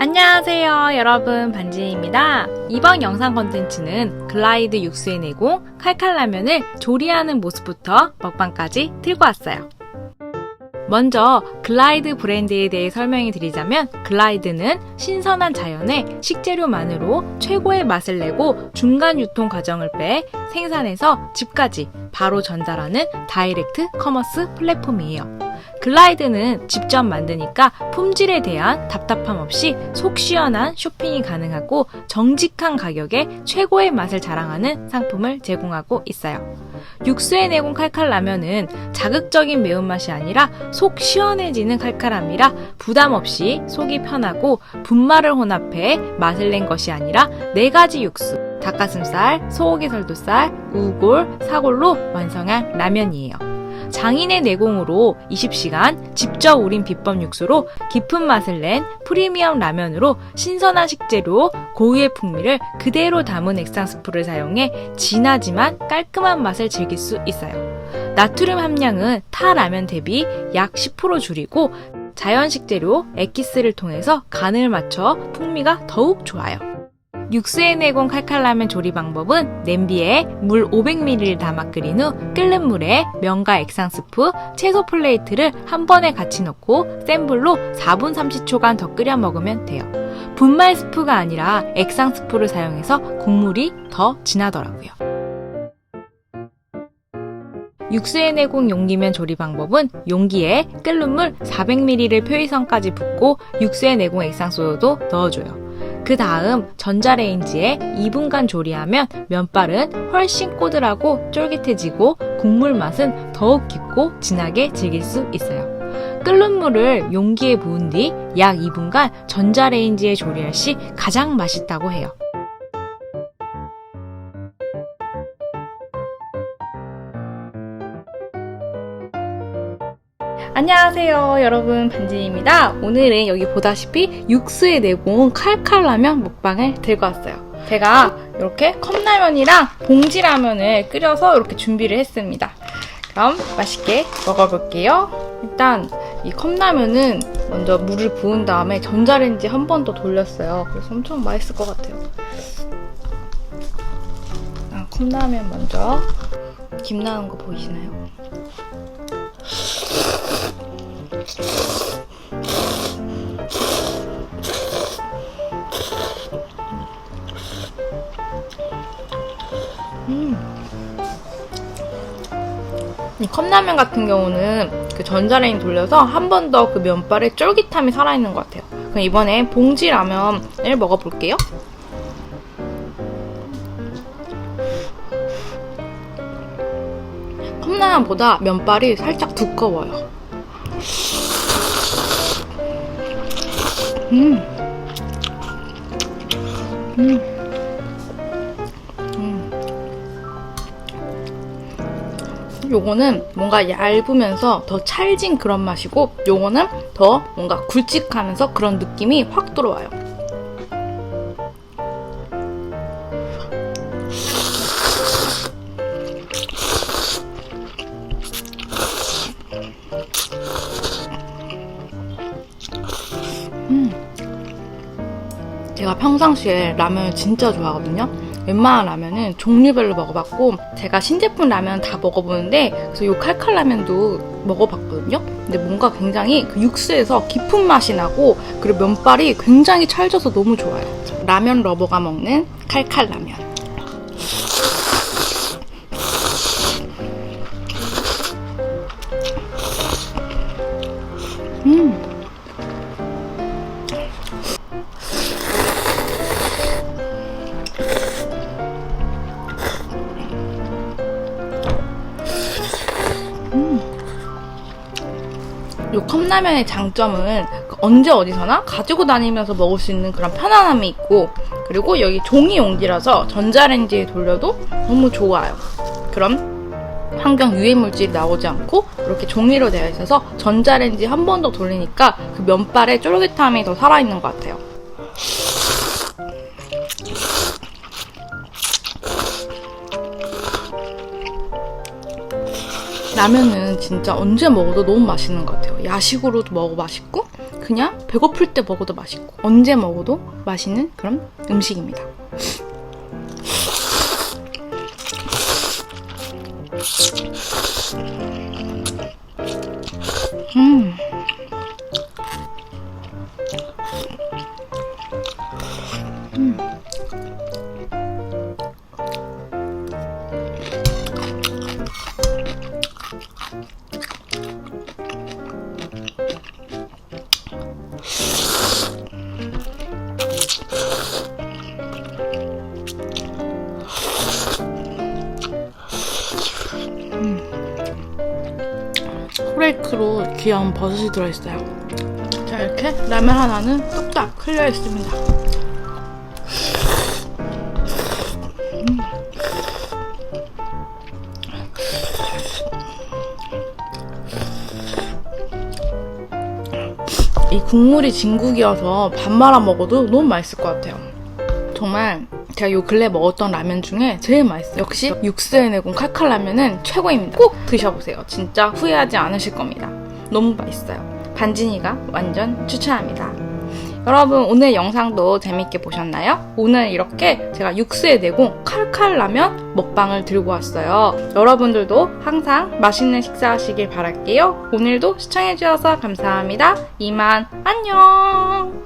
안녕하세요 여러분. 반지입니다. 이번 영상 컨텐츠는 글라이드 육수의 내공 칼칼라면을 조리하는 모습부터 먹방까지 들고 왔어요. 먼저 글라이드 브랜드에 대해 설명해 드리자면 글라이드는 신선한 자연의 식재료만으로 최고의 맛을 내고 중간 유통 과정을 빼 생산해서 집까지 바로 전달하는 다이렉트 커머스 플랫폼이에요. 글라이드는 직접 만드니까 품질에 대한 답답함 없이 속 시원한 쇼핑이 가능하고 정직한 가격에 최고의 맛을 자랑하는 상품을 제공하고 있어요. 육수의 내공 칼칼 라면은 자극적인 매운맛이 아니라 속 시원해지는 칼칼함이라 부담 없이 속이 편하고 분말을 혼합해 맛을 낸 것이 아니라 네 가지 육수, 닭가슴살, 소고기 설도살, 우골, 사골로 완성한 라면이에요. 장인의 내공으로 20시간 직접 우린 비법 육수로 깊은 맛을 낸 프리미엄 라면으로 신선한 식재료, 고유의 풍미를 그대로 담은 액상 스프를 사용해 진하지만 깔끔한 맛을 즐길 수 있어요. 나트륨 함량은 타 라면 대비 약 10% 줄이고 자연 식재료 에키스를 통해서 간을 맞춰 풍미가 더욱 좋아요. 육수에 내공 칼칼라면 조리 방법은 냄비에 물 500ml를 담아 끓인 후 끓는 물에 면과 액상 스프, 채소 플레이트를 한 번에 같이 넣고 센 불로 4분 30초간 더 끓여 먹으면 돼요. 분말 스프가 아니라 액상 스프를 사용해서 국물이 더 진하더라고요. 육수에 내공 용기면 조리 방법은 용기에 끓는 물 400ml를 표의선까지 붓고 육수에 내공 액상소요도 넣어줘요. 그 다음 전자레인지에 2분간 조리하면 면발은 훨씬 꼬들하고 쫄깃해지고 국물 맛은 더욱 깊고 진하게 즐길 수 있어요. 끓는 물을 용기에 부은 뒤 약 2분간 전자레인지에 조리할 시 가장 맛있다고 해요. 안녕하세요 여러분. 반지입니다. 오늘은 여기 보다시피 육수에 내공 칼칼라면 먹방을 들고 왔어요. 제가 이렇게 컵라면이랑 봉지라면을 끓여서 이렇게 준비를 했습니다. 그럼 맛있게 먹어볼게요. 일단 이 컵라면은 먼저 물을 부은 다음에 전자레인지 한 번 더 돌렸어요. 그래서 엄청 맛있을 것 같아요. 아, 컵라면 먼저 김 나는 거 보이시나요? 이 컵라면 같은 경우는 그 전자레인 돌려서 한 번 더 그 면발에 쫄깃함이 살아있는 것 같아요. 그럼 이번에 봉지 라면을 먹어볼게요. 컵라면보다 면발이 살짝 두꺼워요. 음. 음. 요거는 뭔가 얇으면서 더 찰진 그런 맛이고 요거는 더 뭔가 굵직하면서 그런 느낌이 확 들어와요. 제가 평상시에 라면을 진짜 좋아하거든요. 웬만한 라면은 종류별로 먹어봤고 제가 신제품 라면 다 먹어보는데 그래서 요 칼칼 라면도 먹어봤거든요. 근데 뭔가 굉장히 그 육수에서 깊은 맛이 나고 그리고 면발이 굉장히 찰져서 너무 좋아요. 라면 러버가 먹는 칼칼 라면. 음. 컵라면의 장점은 그 언제 어디서나 가지고 다니면서 먹을 수 있는 그런 편안함이 있고 그리고 여기 종이 용기라서 전자레인지에 돌려도 너무 좋아요. 그럼 환경 유해 물질이 나오지 않고 이렇게 종이로 되어 있어서 전자레인지 한 번 더 돌리니까 그 면발의 쫄깃함이 더 살아있는 것 같아요. 라면은 진짜 언제 먹어도 너무 맛있는 것 같아요. 야식으로도 먹어 맛있고 그 그냥 배고플 때 먹어도 맛있고 언제 먹어도 맛있는 그런 음식입니다. 음. 음. 후레이크로 귀여운 버섯이 들어있어요. 자, 이렇게 라면 하나는 뚝딱 흘려 있습니다. 음. 이 국물이 진국이어서 밥 말아 먹어도 너무 맛있을 것 같아요. 정말 제가 요 근래 먹었던 라면 중에 제일 맛있어요. 역시 육수에 내공 칼칼 라면은 최고입니다. 꼭 드셔보세요. 진짜 후회하지 않으실 겁니다. 너무 맛있어요. 반진이가 완전 추천합니다. 여러분 오늘 영상도 재밌게 보셨나요? 오늘 이렇게 제가 육수에 내공 칼칼 라면 먹방을 들고 왔어요. 여러분들도 항상 맛있는 식사하시길 바랄게요. 오늘도 시청해주셔서 감사합니다. 이만 안녕!